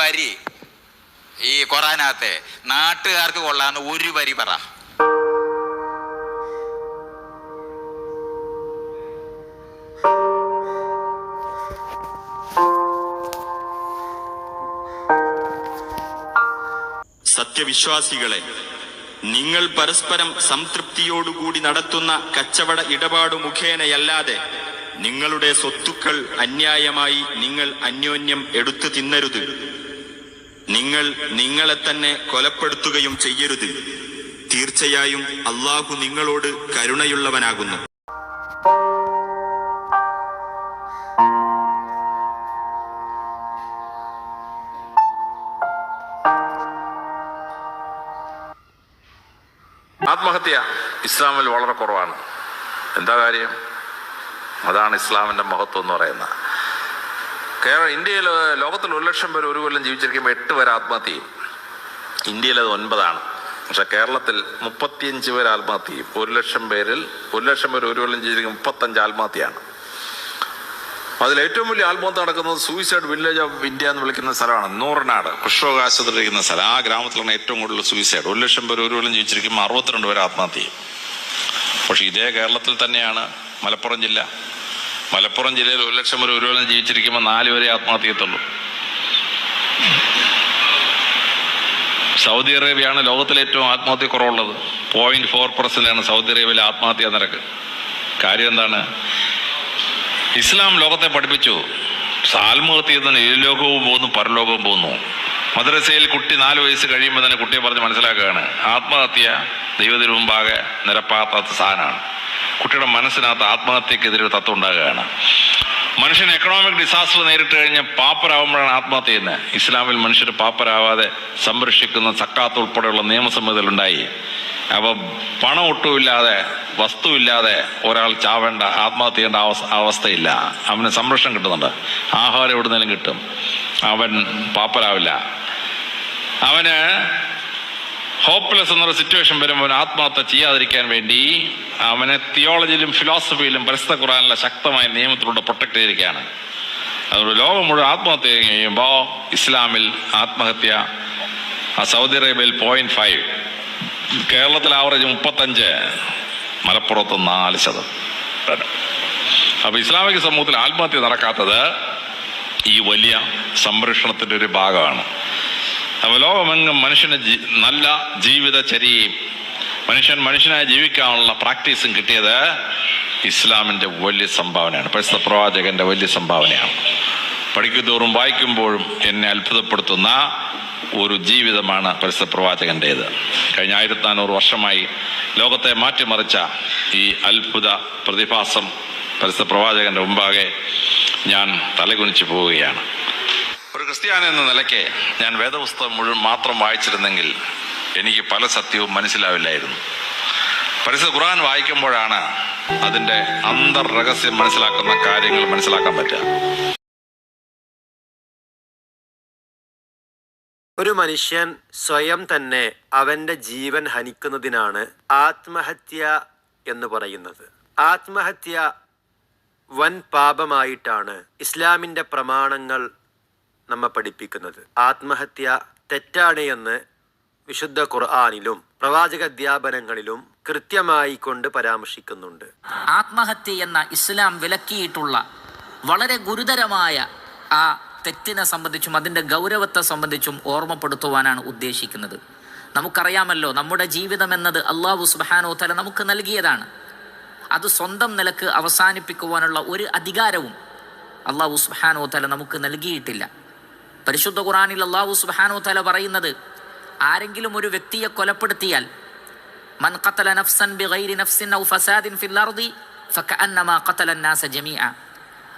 വരി ഈ ഖുറാനകത്തെ നാട്ടുകാർക്ക് കൊള്ളാന്ന് ഒരു വരി പറ. സത്യവിശ്വാസികളെ നിങ്ങൾ പരസ്പരം സംതൃപ്തിയോടുകൂടി നടത്തുന്ന കച്ചവട ഇടപാടു മുഖേനയല്ലാതെ നിങ്ങളുടെ സ്വത്തുക്കൾ അന്യായമായി നിങ്ങൾ അന്യോന്യം എടുത്തു തിന്നരുത്. നിങ്ങൾ നിങ്ങളെ തന്നെ കൊലപ്പെടുത്തുകയും ചെയ്യരുത്. തീർച്ചയായും അള്ളാഹു നിങ്ങളോട് കരുണയുള്ളവനാകുന്നു. ആത്മഹത്യ ഇസ്ലാമിൽ വളരെ കുറവാണ്. എന്താ കാര്യം? അതാണ് ഇസ്ലാമിന്റെ മഹത്വം എന്ന് പറയുന്നത്. കേരള ഇന്ത്യയിൽ ലോകത്തിൽ ഒരു ലക്ഷം പേർ ഒരു കൊല്ലം ജീവിച്ചിരിക്കുമ്പോൾ എട്ട് പേർ ആത്മഹത്യ ചെയ്യും. ഇന്ത്യയിൽ അത് ഒൻപതാണ്. പക്ഷെ കേരളത്തിൽ മുപ്പത്തിയഞ്ച് പേർ ആത്മഹത്യ ചെയ്യും. ഒരു ലക്ഷം പേരിൽ ഒരു ലക്ഷം പേർ ഒരു കൊല്ലം ജീവിച്ചിരിക്കും മുപ്പത്തഞ്ച് ആത്മഹത്യയാണ്. അതിൽ ഏറ്റവും വലിയ ആത്മഹത്യ നടക്കുന്നത് സൂയിസൈഡ് വില്ലേജ് ഓഫ് ഇന്ത്യ എന്ന് വിളിക്കുന്ന സ്ഥലമാണ്. നൂറിനാട് കൃഷ്ണോകാശത്തിലിരിക്കുന്ന സ്ഥലം. ആ ഗ്രാമത്തിലാണ് ഏറ്റവും കൂടുതൽ സൂയിസൈഡ് ഒരു ലക്ഷം പേർ ഒരു കൊല്ലം ജീവിച്ചിരിക്കുമ്പോൾ അറുപത്തിരണ്ട് പേർ ആത്മഹത്യ ചെയ്യും. പക്ഷെ ഇതേ കേരളത്തിൽ തന്നെയാണ് മലപ്പുറം ജില്ല. മലപ്പുറം ജില്ലയിൽ ഒരു ലക്ഷം വരെ ഒരു കൊല്ലം ജീവിച്ചിരിക്കുമ്പോൾ നാല് വരെ ആത്മഹത്യ എത്തുള്ളൂ സൗദി അറേബ്യയാണ് ലോകത്തിലെ ഏറ്റവും ആത്മഹത്യ കുറവുള്ളത്. പോയിന്റ് ഫോർ പെർസെന്റ് ആണ് സൗദി അറേബ്യയിലെ ആത്മഹത്യാ നിരക്ക്. കാര്യം എന്താണ്? ഇസ്ലാം ലോകത്തെ പഠിപ്പിച്ചു. ആത്മഹത്യ തന്നെ ഈ ലോകവും പോകുന്നു പരലോകവും പോകുന്നു. മദ്രസയിൽ കുട്ടി നാല് വയസ്സ് കഴിയുമ്പോൾ തന്നെ കുട്ടിയെ പറഞ്ഞ് മനസ്സിലാക്കുകയാണ് ആത്മഹത്യ ദൈവത്തിന് മുമ്പാകെ നിരപ്പാത്ത സാധനമാണ്. കുട്ടിയുടെ മനസ്സിനകത്ത് ആത്മഹത്യക്കെതിരെ തത്വം ഉണ്ടാകുകയാണ്. മനുഷ്യൻ എക്കണോമിക് ഡിസാസ്റ്റർ നേരിട്ട് കഴിഞ്ഞ് പാപ്പരാകുമ്പോഴാണ് ആത്മഹത്യ ചെയ്യുന്നത്. ഇസ്ലാമിൽ മനുഷ്യർ പാപ്പരാവാതെ സംരക്ഷിക്കുന്ന സക്കാത്ത് ഉൾപ്പെടെയുള്ള നിയമസംഹിതകളുണ്ടായി. അപ്പോൾ പണം ഒട്ടുമില്ലാതെ വസ്തുവില്ലാതെ ഒരാൾ ചാവേണ്ട ആത്മഹത്യ ചെയ്യേണ്ട അവസ്ഥ അവസ്ഥയില്ല. അവന് സംരക്ഷണം കിട്ടുന്നുണ്ട്. ആഹാരം എവിടുന്നേലും കിട്ടും. അവൻ പാപ്പരാവില്ല. അവന് ഹോപ്പ്ലെസ് എന്നൊരു സിറ്റുവേഷൻ വരുമ്പോൾ ആത്മഹത്യ ചെയ്യാതിരിക്കാൻ വേണ്ടി അവനെ തിയോളജിയിലും ഫിലോസഫിയിലും പരിസ്ഥ ഖുറാനിലെ ശക്തമായ നിയമത്തിലൂടെ പ്രൊട്ടക്ട് ചെയ്തിരിക്കുകയാണ്. അതുകൊണ്ട് ലോകം മുഴുവൻ ആത്മഹത്യ കഴിയുമ്പോൾ ഇസ്ലാമിൽ ആത്മഹത്യ സൗദി അറേബ്യയിൽ പോയിന്റ് ഫൈവ് കേരളത്തിൽ ആവറേജ് മുപ്പത്തഞ്ച് മലപ്പുറത്ത് നാല് ശതമാനം. അപ്പൊ ഇസ്ലാമിക സമൂഹത്തിൽ ആത്മഹത്യ നടക്കാത്തത് ഈ വലിയ സംരക്ഷണത്തിന്റെ ഒരു ഭാഗമാണ്. ലോകമെങ്ങും മനുഷ്യന് നല്ല ജീവിതചര്യയും മനുഷ്യൻ മനുഷ്യനായി ജീവിക്കാനുള്ള പ്രാക്ടീസും കിട്ടിയത് ഇസ്ലാമിന്റെ വലിയ സംഭാവനയാണ്. പരിസ്ഥ പ്രവാചകന്റെ വലിയ സംഭാവനയാണ്. പഠിക്കുന്തോറും വായിക്കുമ്പോഴും എന്നെ അത്ഭുതപ്പെടുത്തുന്ന ഒരു ജീവിതമാണ് പരിസ്ഥിത പ്രവാചകന്റേത് കഴിഞ്ഞ ആയിരത്തി നാനൂറ് വർഷമായി ലോകത്തെ മാറ്റിമറിച്ച ഈ അത്ഭുത പ്രതിഭാസം പരിസ്ഥ പ്രവാചകന്റെ മുമ്പാകെ ഞാൻ തലകുനിച്ച് പോവുകയാണ്. ക്രിസ്ത്യാനി എന്ന നിലയ്ക്ക് ഞാൻ വേദപുസ്തകം മുഴുവൻ മാത്രം വായിച്ചിരുന്നെങ്കിൽ എനിക്ക് പല സത്യവും മനസ്സിലാവില്ലായിരുന്നു. പരിസ്ഥിതി ഖുർആൻ വായിക്കുമ്പോഴാണ് അതിന്റെ അന്തർ രഹസ്യം മനസ്സിലാക്കുന്ന കാര്യങ്ങൾ മനസ്സിലാക്കാൻ പറ്റുക. ഒരു മനുഷ്യൻ സ്വയം തന്നെ അവന്റെ ജീവൻ ഹനിക്കുന്നതിനാണ് ആത്മഹത്യ എന്ന് പറയുന്നത്. ആത്മഹത്യ വൻ പാപമായിട്ടാണ് ഇസ്ലാമിന്റെ പ്രമാണങ്ങൾ നമ്മെ പഠിപ്പിക്കുന്നത്. ആത്മഹത്യ തെറ്റാണ് എന്ന് വിശുദ്ധ ഖുർആാനിലും പ്രവാചക അധ്യാപനങ്ങളിലും കൃത്യമായി കൊണ്ട് പരാമർശിക്കുന്നുണ്ട്. ആത്മഹത്യ എന്ന ഇസ്ലാം വിലക്കിയിട്ടുള്ള വളരെ ഗുരുതരമായ ആ തെറ്റിനെ സംബന്ധിച്ചും അതിന്റെ ഗൗരവത്തെ സംബന്ധിച്ചും ഓർമ്മപ്പെടുത്തുവാനാണ് ഉദ്ദേശിക്കുന്നത്. നമുക്കറിയാമല്ലോ നമ്മുടെ ജീവിതം എന്നത് അള്ളാഹു സുബാനോ തല നമുക്ക് നൽകിയതാണ്. അത് സ്വന്തം നിലയ്ക്ക് അവസാനിപ്പിക്കുവാനുള്ള ഒരു അധികാരവും അള്ളാഹു സുബാനോ തല നമുക്ക് നൽകിയിട്ടില്ല. പരിശുദ്ധ ഖുറാനിൽ അള്ളാഹു സുബാനു തല പറയുന്നത് ആരെങ്കിലും ഒരു വ്യക്തിയെ കൊലപ്പെടുത്തിയാൽ മൻ ഖത്തല നഫ്സൻ ബിഗൈരി നഫ്സിൻ ഔ ഫസാദിൻ ഫിൽ അർദി ഫകഅന്നമാ ഖതല അന്നാസ ജമീഅ.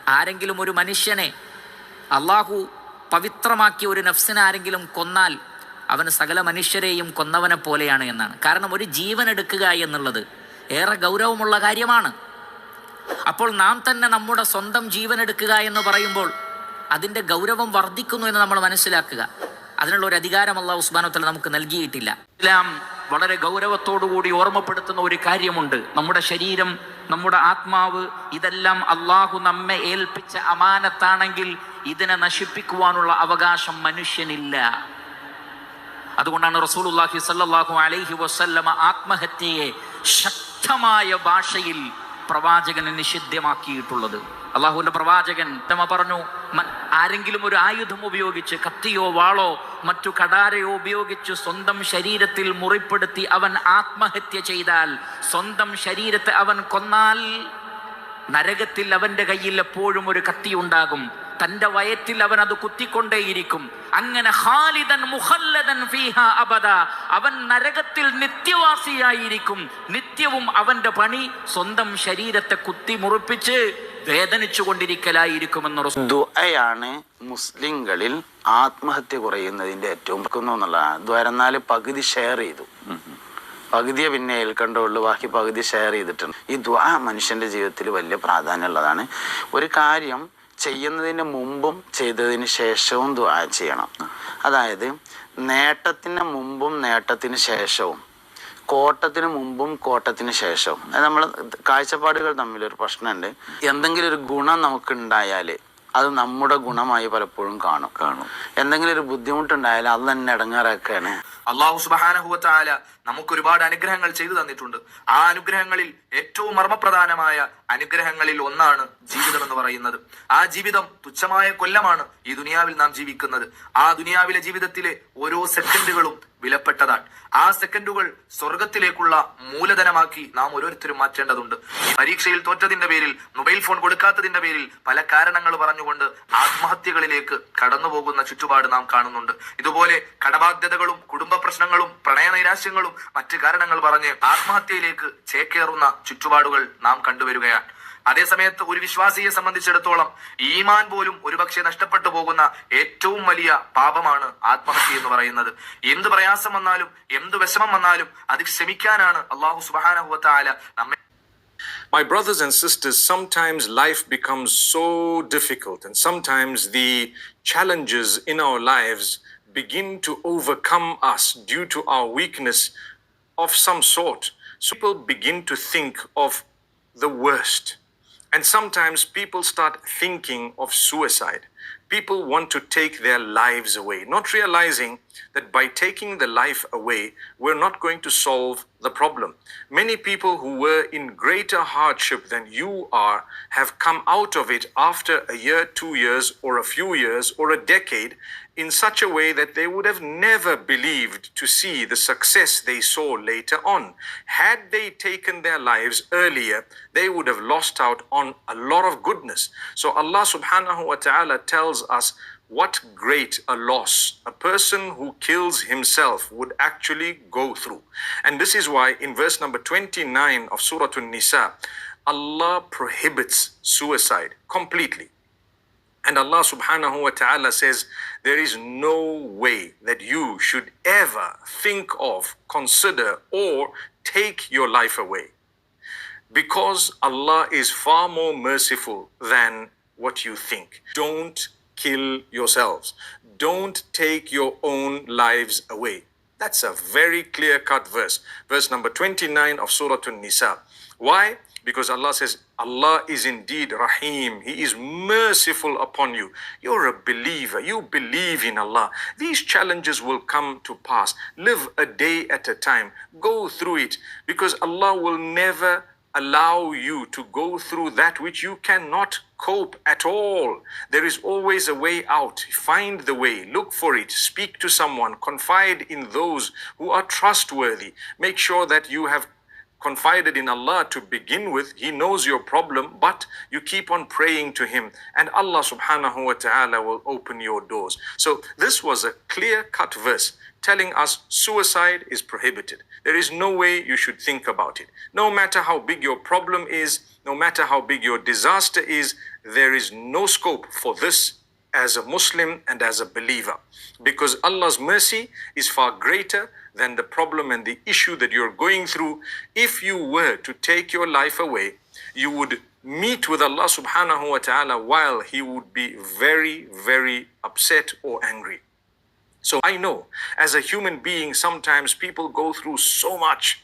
ആരെങ്കിലും ഒരു മനുഷ്യനെ അള്ളാഹു പവിത്രമാക്കിയ ഒരു നഫ്സിനെ ആരെങ്കിലും കൊന്നാൽ അവൻ സകല മനുഷ്യരെയും കൊന്നവനെ പോലെയാണ് എന്നാണ്. കാരണം ഒരു ജീവൻ എടുക്കുക എന്നുള്ളത് ഏറെ ഗൗരവമുള്ള കാര്യമാണ്. അപ്പോൾ നാം തന്നെ നമ്മുടെ സ്വന്തം ജീവൻ എടുക്കുക എന്ന് പറയുമ്പോൾ അതിന്റെ ഗൗരവം വർദ്ധിക്കുന്നു എന്ന് നമ്മൾ മനസ്സിലാക്കുക. അതിനുള്ള ഒരു അധികാരം അള്ളാഹു ഉസ്മാനോത്തല നമുക്ക് നൽകിയിട്ടില്ല. ഇസ്ലാം വളരെ ഗൗരവത്തോടുകൂടി ഓർമ്മപ്പെടുത്തുന്ന ഒരു കാര്യമുണ്ട്. നമ്മുടെ ശരീരം നമ്മുടെ ആത്മാവ് ഇതെല്ലാം അള്ളാഹു നമ്മെ ഏൽപ്പിച്ച അമാനത്താണെങ്കിൽ ഇതിനെ നശിപ്പിക്കുവാനുള്ള അവകാശം മനുഷ്യനില്ല. അതുകൊണ്ടാണ് റസൂലുള്ളാഹി സല്ലാഹു അലൈഹി വസല്ലമ ആത്മഹത്യയെ ശക്തമായ ഭാഷയിൽ പ്രവാചകന് നിഷിദ്ധമാക്കിയിട്ടുള്ളത്. അള്ളാഹുവിന്റെ പ്രവാചകൻ തമ പറഞ്ഞു ആരെങ്കിലും ഒരു ആയുധം ഉപയോഗിച്ച് കത്തിയോ വാളോ മറ്റു കടാരയോ ഉപയോഗിച്ച് സ്വന്തം ശരീരത്തിൽ മുറിപ്പെടുത്തി അവൻ ആത്മഹത്യ ചെയ്താൽ സ്വന്തം ശരീരത്തെ അവൻ കൊന്നാൽ നരകത്തിൽ അവന്റെ കയ്യിൽ എപ്പോഴും ഒരു കത്തി ഉണ്ടാകും. തന്റെ വയറ്റിൽ അവൻ അത് കുത്തിക്കൊണ്ടേയിരിക്കും. അങ്ങനെ ഖാലിദൻ മുഖല്ലദൻ ഫീഹ അബദ. അവൻ നരകത്തിൽ നിത്യവാസിയായിരിക്കും. നിത്യവും അവന്റെ പണി സ്വന്തം ശരീരത്തെ കുത്തി മുറിപ്പിച്ച് വേദനിച്ചു കൊണ്ടിരിക്കലായിരിക്കുമെന്ന് ദുആയാണ് മുസ്ലിങ്ങളിൽ ആത്മഹത്യ കുറയുന്നതിന്റെ ഏറ്റവും എന്നുള്ളതാണ്. ദ്വരന്നാൽ പകുതി ഷെയർ ചെയ്തു. പകുതിയെ പിന്നെ ഏൽക്കണ്ടുള്ളൂ ബാക്കി പകുതി ഷെയർ ചെയ്തിട്ടുണ്ട്. ഈ ദ്വാ മനുഷ്യന്റെ ജീവിതത്തിൽ വലിയ പ്രാധാന്യമുള്ളതാണ്. ഒരു കാര്യം ചെയ്യുന്നതിന് മുമ്പും ചെയ്തതിന് ശേഷവും ദ്വാ ചെയ്യണം. അതായത് നേട്ടത്തിന് മുമ്പും നേട്ടത്തിന് ശേഷവും കോട്ടത്തിന് മുമ്പും കോട്ടത്തിന് ശേഷവും. നമ്മൾ കാഴ്ചപ്പാടുകൾ തമ്മിലൊരു പ്രശ്നമുണ്ട്. എന്തെങ്കിലും ഒരു ഗുണം നമുക്ക് ഉണ്ടായാൽ അത് നമ്മുടെ ഗുണമായി പലപ്പോഴും കാണും. കാണും. എന്തെങ്കിലും ഒരു ബുദ്ധിമുട്ടുണ്ടായാൽ അത് തന്നെ ഇടങ്ങാറാക്കുകയാണ് അള്ളാഹു സുബാനഹുവത്തായ നമുക്ക് ഒരുപാട് അനുഗ്രഹങ്ങൾ ചെയ്തു തന്നിട്ടുണ്ട്. ആ അനുഗ്രഹങ്ങളിൽ ഏറ്റവും മർമ്മപ്രധാനമായ അനുഗ്രഹങ്ങളിൽ ഒന്നാണ് ജീവിതം എന്ന് പറയുന്നത്. ആ ജീവിതം തുച്ഛമായ കൊല്ലമാണ് ഈ ദുനിയാവിൽ നാം ജീവിക്കുന്നത്. ആ ദുനിയാവിലെ ജീവിതത്തിലെ ഓരോ സെക്കൻഡുകളും വിലപ്പെട്ടതാണ്. ആ സെക്കൻഡുകൾ സ്വർഗത്തിലേക്കുള്ള മൂലധനമാക്കി നാം ഓരോരുത്തരും മാറ്റേണ്ടതുണ്ട്. പരീക്ഷയിൽ തോറ്റതിന്റെ പേരിൽ മൊബൈൽ ഫോൺ കൊടുക്കാത്തതിന്റെ പേരിൽ പല കാരണങ്ങൾ പറഞ്ഞുകൊണ്ട് ആത്മഹത്യകളിലേക്ക് കടന്നുപോകുന്ന ചുറ്റുപാട് നാം കാണുന്നുണ്ട്. ഇതുപോലെ കടബാധ്യതകളും കുടുംബ പ്രശ്നങ്ങളും പ്രണയ നൈരാശ്യങ്ങളും മറ്റ് കാരണങ്ങൾ പറഞ്ഞ് ആത്മഹത്യയിലേക്ക് ചേക്കേറുന്ന ചുറ്റുപാടുകൾ നാം കണ്ടുവരികയാണ്. അതേസമയത്ത് ഒരു വിശ്വാസിയെ സംബന്ധിച്ചിടത്തോളം ഈമാൻ പോലും ഒരുപക്ഷെ നഷ്ടപ്പെട്ടു പോകുന്ന ഏറ്റവും വലിയ പാപമാണ് ആത്മഹത്യ എന്ന് പറയുന്നത്. എന്ത് പ്രയാസം വന്നാലും എന്ത് വിഷമം വന്നാലും അത് ക്ഷമിക്കാനാണ് അള്ളാഹു സുബാനഹുവത്തായ നമ്മെ My brothers and sisters, sometimes life becomes so difficult, and sometimes the challenges in our lives begin to overcome us due to our weakness of some sort. So people begin to think of the worst. And sometimes people start thinking of suicide. People want to take their lives away, not realizing that by taking the life away, we're not going to solve the problem. Many people who were in greater hardship than you are have come out of it after a year, two years, or a few years, or a decade in such a way that they would have never believed to see the success they saw later on. Had they taken their lives earlier, they would have lost out on a lot of goodness. So Allah subhanahu wa ta'ala tells us what great a loss a person who kills himself would actually go through. And this is why in verse number 29 of Surah An-Nisa, Allah prohibits suicide completely. And Allah subhanahu wa ta'ala says, There is no way that you should ever think of, consider, or take your life away. Because Allah is far more merciful than what you think. Don't kill yourselves. Don't take your own lives away. That's a very clear cut verse. Verse number 29 of Surah An-Nisa. Why? Because Allah says, Allah is indeed Rahim. He is merciful upon you. You're a believer. You believe in Allah. These challenges will come to pass. Live a day at a time. Go through it because Allah will never allow you to go through that which you cannot cope at all. There is always a way out. Find the way, look for it, speak to someone, confide in those who are trustworthy. Make sure that you have confided in Allah to begin with. He knows your problem, but you keep on praying to Him, and Allah subhanahu wa ta'ala will open your doors. So, this was a clear cut verse telling us suicide is prohibited. There is no way you should think about it. No matter how big your problem is, no matter how big your disaster is, there is no scope for this as a Muslim and as a believer. Because Allah's mercy is far greater than the problem and the issue that you're going through. If you were to take your life away, you would meet with Allah subhanahu wa ta'ala while He would be very, very upset or angry. So I know as a human being, sometimes people go through so much.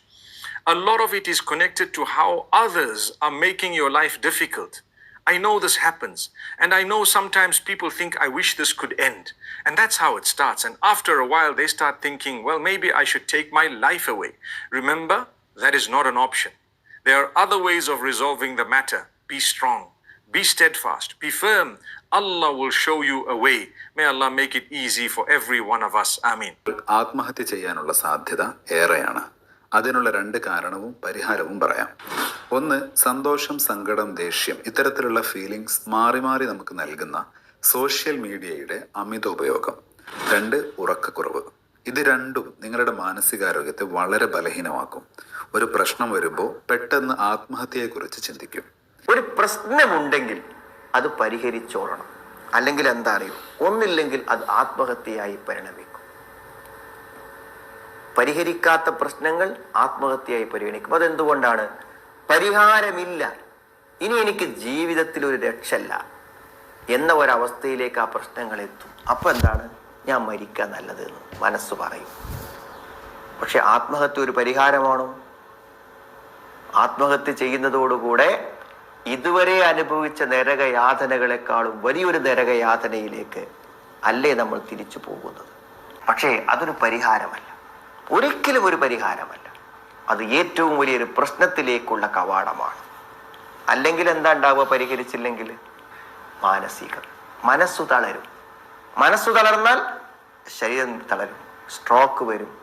a lot of it is connected to how others are making your life difficult. I know this happens. And I know sometimes people think, I wish this could end. And that's how it starts. And after a while, they start thinking, well, maybe I should take my life away. Remember, that is not an option. There are other ways of resolving the matter. Be strong, be steadfast, be firm. Allah will show you a way. May Allah make it easy for every one of us. Ameen. ആത്മഹത്യ ചെയ്യാനുള്ള സാധ്യത ഏറെയാണ് അതിനുള്ള രണ്ട് കാരണവും പരിഹാരവും പറയാം. ഒന്ന് സന്തോഷം സങ്കടം ദേഷ്യം ഇത്തരത്തിലുള്ള ഫീലിങ്സ് മാറി മാറി നമുക്ക് നൽകുന്ന സോഷ്യൽ മീഡിയയുടെ അമിത ഉപയോഗം. രണ്ട് ഉറക്കക്കുറവ്. ഇത് രണ്ടും നിങ്ങളുടെ മാനസികാരോഗ്യത്തെ വളരെ ബലഹീനമാക്കും. ഒരു പ്രശ്നം വരുമ്പോൾ പെട്ടെന്ന് ആത്മഹത്യയെക്കുറിച്ച് ചിന്തിക്കും. ഒരു പ്രശ്നമുണ്ടെങ്കിൽ അത് പരിഹരിച്ചോളണം. അല്ലെങ്കിൽ എന്താ അറിയോ? ഒന്നില്ലെങ്കിൽ അത് ആത്മഹത്യയായി പരിണമിക്കും. പരിഹരിക്കാത്ത പ്രശ്നങ്ങൾ ആത്മഹത്യയായി പരിഗണിക്കും. അതെന്തുകൊണ്ടാണ്? പരിഹാരമില്ല. ഇനി എനിക്ക് ജീവിതത്തിൽ ഒരു രക്ഷല്ല എന്ന ഒരവസ്ഥയിലേക്ക് ആ പ്രശ്നങ്ങൾ എത്തും. അപ്പൊ എന്താണ്? ഞാൻ മരിക്കാൻ നല്ലത് എന്ന് മനസ്സ് പറയും. പക്ഷെ ആത്മഹത്യ ഒരു പരിഹാരമാണോ? ആത്മഹത്യ ചെയ്യുന്നതോടുകൂടെ ഇതുവരെ അനുഭവിച്ച നരകയാതനകളെക്കാളും വലിയൊരു നരകയാതനയിലേക്ക് അല്ലേ നമ്മൾ തിരിച്ചു പോകുന്നത്? പക്ഷേ അതൊരു പരിഹാരമല്ല. ഒരിക്കലും ഒരു പരിഹാരമല്ല. അത് ഏറ്റവും വലിയൊരു പ്രശ്നത്തിലേക്കുള്ള കവാടമാണ്. അല്ലെങ്കിൽ എന്താ ഉണ്ടാവുക പരിഹരിച്ചില്ലെങ്കിൽ? മാനസികം. മനസ്സു തളരും. മനസ്സു തളർന്നാൽ ശരീരം തളരും. സ്ട്രോക്ക് വരും.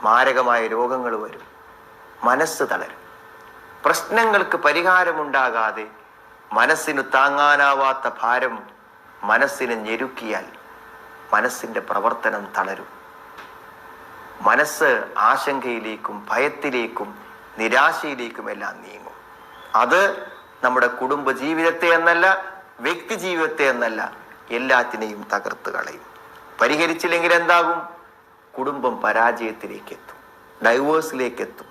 മാരകമായ രോഗങ്ങൾ വരും. മനസ്സ് തളരും. പ്രശ്നങ്ങൾക്ക് പരിഹാരമുണ്ടാകാതെ മനസ്സിന് താങ്ങാനാവാത്ത ഭാരം മനസ്സിനെ ഞെരുക്കിയാൽ മനസ്സിന്റെ പ്രവർത്തനം തളരും. മനസ്സ് ആശങ്കയിലേക്കും ഭയത്തിലേക്കും നിരാശയിലേക്കും എല്ലാം നീങ്ങും. അത് നമ്മുടെ കുടുംബ ജീവിതത്തെ എന്നല്ല വ്യക്തി ജീവിതത്തെ എന്നല്ല എല്ലാത്തിനെയും തകർത്ത് കളയും. പരിഹരിച്ചില്ലെങ്കിൽ എന്താകും? കുടുംബം പരാജയത്തിലേക്ക് എത്തും ഡൈവേഴ്സിലേക്ക് എത്തും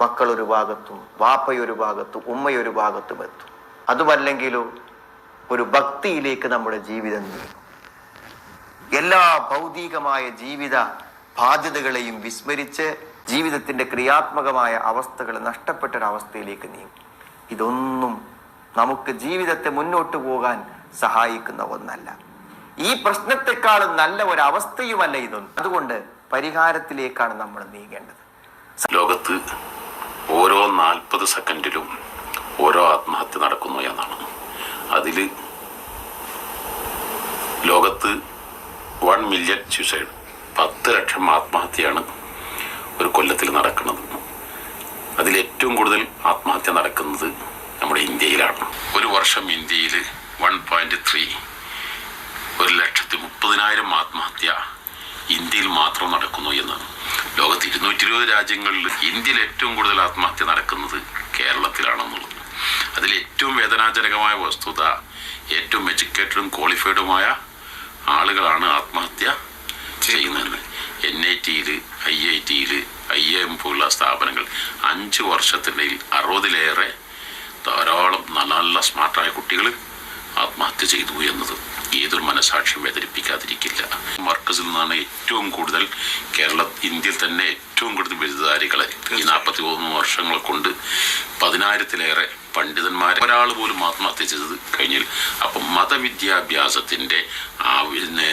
മക്കൾ ഒരു ഭാഗത്തും വാപ്പയൊരു ഭാഗത്തും ഉമ്മയൊരു ഭാഗത്തും എത്തും. അതുമല്ലെങ്കിലോ ഒരു ഭക്തിയിലേക്ക് നമ്മുടെ ജീവിതം നീങ്ങും. എല്ലാ ഭൗതികമായ ജീവിത ബാധ്യതകളെയും വിസ്മരിച്ച് ജീവിതത്തിന്റെ ക്രിയാത്മകമായ അവസ്ഥകൾ നഷ്ടപ്പെട്ടൊരവസ്ഥയിലേക്ക് നീങ്ങും. ഇതൊന്നും നമുക്ക് ജീവിതത്തെ മുന്നോട്ട് പോകാൻ സഹായിക്കുന്ന ഒന്നല്ല. ഈ പ്രശ്നത്തെക്കാളും നല്ല ഒരവസ്ഥയുമല്ല ഇതൊന്നും. അതുകൊണ്ട് പരിഹാരത്തിലേക്കാണ് നമ്മൾ നീങ്ങേണ്ടത്. ലോകത്ത് ഓരോ നാൽപ്പത് സെക്കൻഡിലും ഓരോ ആത്മഹത്യ നടക്കുന്നു എന്നാണ്. അതിൽ ലോകത്ത് വൺ മില്യൺ സൂസൈഡ് പത്ത് ലക്ഷം ആത്മഹത്യയാണ് ഒരു കൊല്ലത്തിൽ നടക്കുന്നത്. അതിലേറ്റവും കൂടുതൽ ആത്മഹത്യ നടക്കുന്നത് നമ്മുടെ ഇന്ത്യയിലാണ്. ഒരു വർഷം ഇന്ത്യയിൽ വൺ പോയിന്റ് ത്രീ ഒരു ലക്ഷത്തി മുപ്പതിനായിരം ആത്മഹത്യ ഇന്ത്യയിൽ മാത്രം നടക്കുന്നു എന്ന്. ലോകത്ത് ഇരുന്നൂറ്റി ഇരുപത് രാജ്യങ്ങളിൽ ഇന്ത്യയിൽ ഏറ്റവും കൂടുതൽ ആത്മഹത്യ നടക്കുന്നത് കേരളത്തിലാണെന്നുള്ളത്. അതിൽ ഏറ്റവും വേദനാജനകമായ വസ്തുത ഏറ്റവും എഡ്യൂക്കേറ്റഡും ക്വാളിഫൈഡുമായ ആളുകളാണ് ആത്മഹത്യ ചെയ്യുന്നത് എൻ ഐ ടിയിൽ ഐ ഐ ടിയിൽ ഐ എം പോലുള്ള സ്ഥാപനങ്ങൾ അഞ്ച് വർഷത്തിനിടയിൽ അറുപതിലേറെ ധാരാളം നല്ല നല്ല സ്മാർട്ടായ കുട്ടികൾ ആത്മഹത്യ ചെയ്തു എന്നത് ഏതൊരു മനസാക്ഷിയും വേദനിപ്പിക്കാതിരിക്കില്ല. മർക്കസിൽ നിന്നാണ് ഏറ്റവും കൂടുതൽ കേരള ഇന്ത്യയിൽ തന്നെ ഏറ്റവും കൂടുതൽ ബിരുദധാരികളെ ഈ നാൽപ്പത്തി മൂന്ന് വർഷങ്ങൾ കൊണ്ട് പതിനായിരത്തിലേറെ പണ്ഡിതന്മാർ ഒരാൾ പോലും ആത്മഹത്യ ചെയ്തത് കഴിഞ്ഞാൽ അപ്പം മതവിദ്യാഭ്യാസത്തിന്റെ ആവശ്യ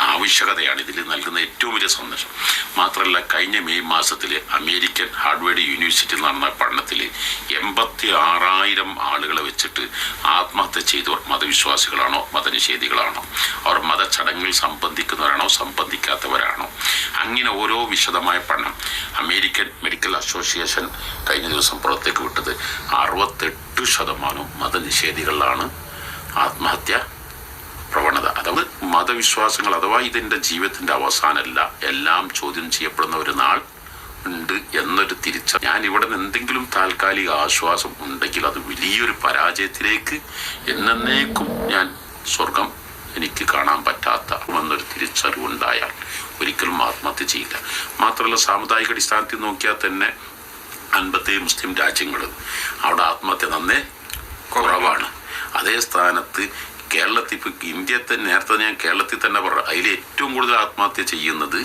ആവശ്യകതയാണ് ഇതിൽ നൽകുന്ന ഏറ്റവും വലിയ സന്ദേശം. മാത്രമല്ല കഴിഞ്ഞ മെയ് മാസത്തിൽ അമേരിക്കൻ ഹാർഡ്വെയർ യൂണിവേഴ്സിറ്റിയിൽ നടന്ന പഠനത്തിൽ എൺപത്തി ആറായിരം ആളുകളെ വെച്ചിട്ട് ആത്മഹത്യ ചെയ്തവർ മതവിശ്വാസികളാണോ മതനിഷേധികളാണോ? അവർ മതചടങ്ങിൽ സംബന്ധിക്കുന്നവരാണോ സംബന്ധിക്കാത്തവരാണോ? അങ്ങനെ ഓരോ വിശദമായ പഠനം അമേരിക്കൻ മെഡിക്കൽ അസോസിയേഷൻ കഴിഞ്ഞ ദിവസം പുറത്തേക്ക് വിട്ടത്. അറുപത്തെട്ട് ശതമാനവും മതനിഷേധികളിലാണ് ആത്മഹത്യ പ്രവണത. അഥവാ മതവിശ്വാസങ്ങൾ അഥവാ ഇതിന്റെ ജീവിതത്തിന്റെ അവസാനമല്ല എല്ലാം ചോദ്യം ചെയ്യപ്പെടുന്ന ഒരു നാൾ ഉണ്ട് എന്നൊരു തിരിച്ച ഞാൻ ഇവിടെ നിന്ന് എന്തെങ്കിലും താൽക്കാലിക ആശ്വാസം ഉണ്ടെങ്കിൽ അത് വലിയൊരു പരാജയത്തിലേക്ക് എന്നേക്കും ഞാൻ സ്വർഗം എനിക്ക് കാണാൻ പറ്റാത്ത എന്നൊരു തിരിച്ചറിവുണ്ടായാൽ ഒരിക്കലും ആത്മഹത്യ ചെയ്യില്ല. മാത്രമല്ല സാമുദായിക അടിസ്ഥാനത്തിൽ നോക്കിയാൽ തന്നെ അൻപത്തേഴ് മുസ്ലിം രാജ്യങ്ങൾ അവിടെ ആത്മഹത്യ നന്നേ കുറവാണ്. അതേ സ്ഥാനത്ത് കേരളത്തിൽ ഇപ്പൊ ഇന്ത്യയിൽ തന്നെ നേരത്തെ ഞാൻ കേരളത്തിൽ തന്നെ പറഞ്ഞു അതിൽ ഏറ്റവും കൂടുതൽ ആത്മഹത്യ ചെയ്യുന്നത്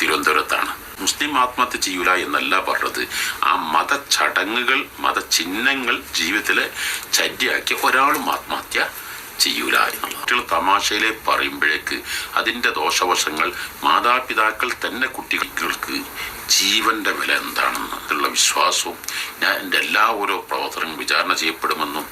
തിരുവനന്തപുരത്താണ്. മുസ്ലിം ആത്മഹത്യ ചെയ്യൂല എന്നല്ല പറഞ്ഞത്. ആ മത ചടങ്ങുകൾ മതചിഹ്നങ്ങൾ ജീവിതത്തിലെ ചര്യാക്കിയ ഒരാളും ആത്മഹത്യ ചെയ്യൂല എന്നുള്ളത് കുട്ടികൾ തമാശയിലെ പറയുമ്പോഴേക്ക് അതിന്റെ ദോഷവശങ്ങൾ മാതാപിതാക്കൾ തന്നെ കുട്ടികൾക്ക് ജീവന്റെ വില എന്താണെന്ന് ഉള്ള വിശ്വാസവും ഞാൻ എന്റെ എല്ലാ ഓരോ പ്രവർത്തനങ്ങളും വിചാരണ ചെയ്യപ്പെടുമെന്നും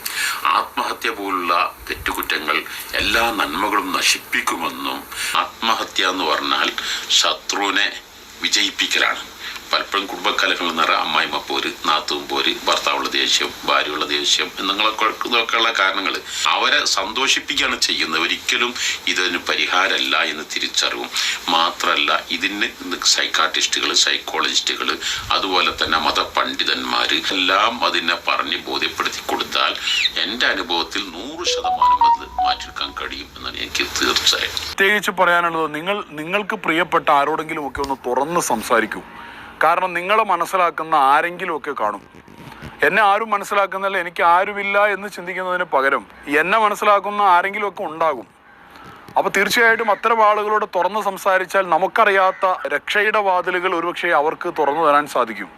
ആത്മഹത്യ പോലുള്ള തെറ്റുകുറ്റങ്ങൾ എല്ലാ നന്മകളും നശിപ്പിക്കുമെന്നും ആത്മഹത്യ എന്ന് പറഞ്ഞാൽ ശത്രുവിനെ വിജയിപ്പിക്കലാണ്. പലപ്പോഴും എന്ന് പറഞ്ഞാൽ അമ്മായിമ്മ പോര് നാത്തും പോര് ഭർത്താവുള്ള ദേഷ്യം ഭാര്യയുള്ള ദേഷ്യം എന്നുള്ള കാരണങ്ങൾ അവരെ സന്തോഷിപ്പിക്കുകയാണ് ചെയ്യുന്നത്. ഒരിക്കലും ഇതിന് പരിഹാരമല്ല എന്ന് തിരിച്ചറിവും. മാത്രമല്ല ഇതിന് സൈക്കാട്രിസ്റ്റുകൾ സൈക്കോളജിസ്റ്റുകൾ അതുപോലെ തന്നെ മതപണ്ഡിതന്മാർ എല്ലാം അതിനെ പറഞ്ഞ് ബോധ്യപ്പെടുത്തി കൊടുത്താൽ എന്റെ അനുഭവത്തിൽ നൂറ് ശതമാനം അത് മാറ്റിയെടുക്കാൻ കഴിയും എന്നാണ് എനിക്ക് തീർച്ചയായും. പ്രത്യേകിച്ച് പറയാനുള്ളത് നിങ്ങൾ നിങ്ങൾക്ക് പ്രിയപ്പെട്ട ആരോടെങ്കിലും ഒക്കെ ഒന്ന് തുറന്ന് സംസാരിക്കൂ. കാരണം നിങ്ങളെ മനസ്സിലാക്കുന്ന ആരെങ്കിലുമൊക്കെ കാണും. എന്നെ ആരും മനസ്സിലാക്കുന്നില്ല എനിക്ക് ആരുമില്ല എന്ന് ചിന്തിക്കുന്നതിന് പകരം എന്നെ മനസ്സിലാക്കുന്ന ആരെങ്കിലുമൊക്കെ ഉണ്ടാകും. അപ്പോൾ തീർച്ചയായിട്ടും അത്തരം ആളുകളോട് തുറന്ന് സംസാരിച്ചാൽ നമുക്കറിയാത്ത രക്ഷയുടെ വാതിലുകൾ ഒരുപക്ഷെ അവർക്ക് തുറന്നു തരാൻ സാധിക്കും.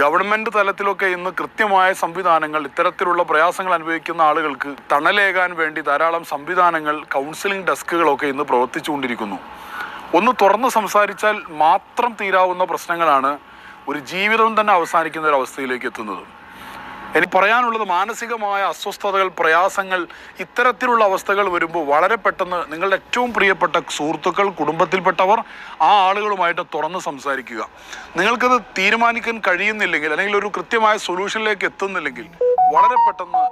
ഗവൺമെന്റ് തലത്തിലൊക്കെ ഇന്ന് കൃത്യമായ സംവിധാനങ്ങൾ ഇത്തരത്തിലുള്ള പ്രയാസങ്ങൾ അനുഭവിക്കുന്ന ആളുകൾക്ക് തണലേകാൻ വേണ്ടി ധാരാളം സംവിധാനങ്ങൾ കൗൺസിലിംഗ് ഡെസ്കുകളൊക്കെ ഇന്ന് പ്രവർത്തിച്ചുകൊണ്ടിരിക്കുന്നു. ഒന്ന് തുറന്ന് സംസാരിച്ചാൽ മാത്രം തീരാവുന്ന പ്രശ്നങ്ങളാണ് ഒരു ജീവിതം തന്നെ അവസാനിക്കുന്ന ഒരു അവസ്ഥയിലേക്ക് എത്തുന്നത്. എനിക്ക് പറയാനുള്ളത് മാനസികമായ അസ്വസ്ഥതകൾ പ്രയാസങ്ങൾ ഇത്തരത്തിലുള്ള അവസ്ഥകൾ വരുമ്പോൾ വളരെ പെട്ടെന്ന് നിങ്ങളുടെ ഏറ്റവും പ്രിയപ്പെട്ട സുഹൃത്തുക്കൾ കുടുംബത്തിൽപ്പെട്ടവർ ആ ആളുകളുമായിട്ട് തുറന്ന് സംസാരിക്കുക. നിങ്ങൾക്കത് തീരുമാനിക്കാൻ കഴിയുന്നില്ലെങ്കിൽ അല്ലെങ്കിൽ ഒരു കൃത്യമായ സൊല്യൂഷനിലേക്ക് എത്തുന്നില്ലെങ്കിൽ വളരെ പെട്ടെന്ന്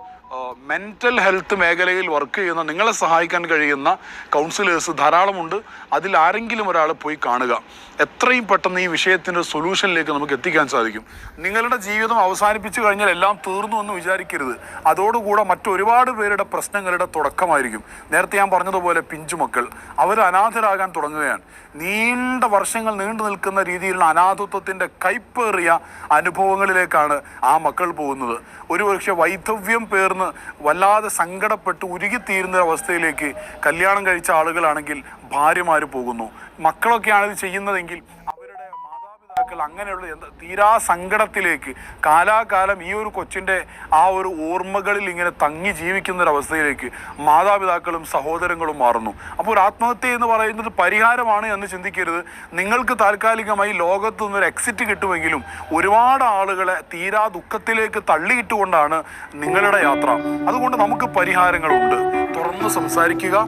മെന്റൽ ഹെൽത്ത് മേഖലയിൽ വർക്ക് ചെയ്യുന്ന നിങ്ങളെ സഹായിക്കാൻ കഴിയുന്ന കൗൺസിലേഴ്സ് ധാരാളമുണ്ട്. അതിൽ ആരെങ്കിലും ഒരാൾ പോയി കാണുക. എത്രയും പെട്ടെന്ന് ഈ വിഷയത്തിന്റെ സൊല്യൂഷനിലേക്ക് നമുക്ക് എത്തിക്കാൻ സാധിക്കും. നിങ്ങളുടെ ജീവിതം അവസാനിപ്പിച്ചു കഴിഞ്ഞാൽ എല്ലാം തീർന്നു എന്ന് വിചാരിക്കരുത്. അതോടുകൂടെ മറ്റൊരുപാട് പേരുടെ പ്രശ്നങ്ങളുടെ തുടക്കമായിരിക്കും. നേരത്തെ ഞാൻ പറഞ്ഞതുപോലെ പിഞ്ചുമക്കൾ അവർ അനാഥരാകാൻ തുടങ്ങുകയാണ്. നീണ്ട വർഷങ്ങൾ നീണ്ടു നിൽക്കുന്ന രീതിയിലുള്ള അനാഥത്വത്തിന്റെ കൈപ്പേറിയ അനുഭവങ്ങളിലേക്കാണ് ആ മക്കൾ പോകുന്നത്. ഒരുപക്ഷെ വൈധവ്യം പേർന്ന് വല്ലാതെ സങ്കടപ്പെട്ട് ഉരുകിത്തീരുന്ന അവസ്ഥയിലേക്ക് കല്യാണം കഴിച്ച ആളുകളാണെങ്കിൽ ഭാര്യമാർ പോകുന്നു. മക്കളൊക്കെയാണ് ഇത് ചെയ്യുന്നതെങ്കിൽ അങ്ങനെയുള്ള തീരാ സങ്കടത്തിലേക്ക് കാലാകാലം ഈ ഒരു കൊച്ചിന്റെ ആ ഒരു ഓർമ്മകളിൽ ഇങ്ങനെ തങ്ങി ജീവിക്കുന്ന ഒരു അവസ്ഥയിലേക്ക് മാതാപിതാക്കളും സഹോദരങ്ങളും മാറുന്നു. അപ്പോൾ ഒരു ആത്മഹത്യ എന്ന് പറയുന്നത് പരിഹാരമാണ് എന്ന് ചിന്തിക്കരുത്. നിങ്ങൾക്ക് താൽക്കാലികമായി ലോകത്തു നിന്നൊരു എക്സിറ്റ് കിട്ടുമെങ്കിലും ഒരുപാട് ആളുകളെ തീരാ ദുഃഖത്തിലേക്ക് തള്ളിയിട്ടുകൊണ്ടാണ് നിങ്ങളുടെ യാത്ര. അതുകൊണ്ട് നമുക്ക് പരിഹാരങ്ങളുണ്ട്. തുറന്ന് സംസാരിക്കുക.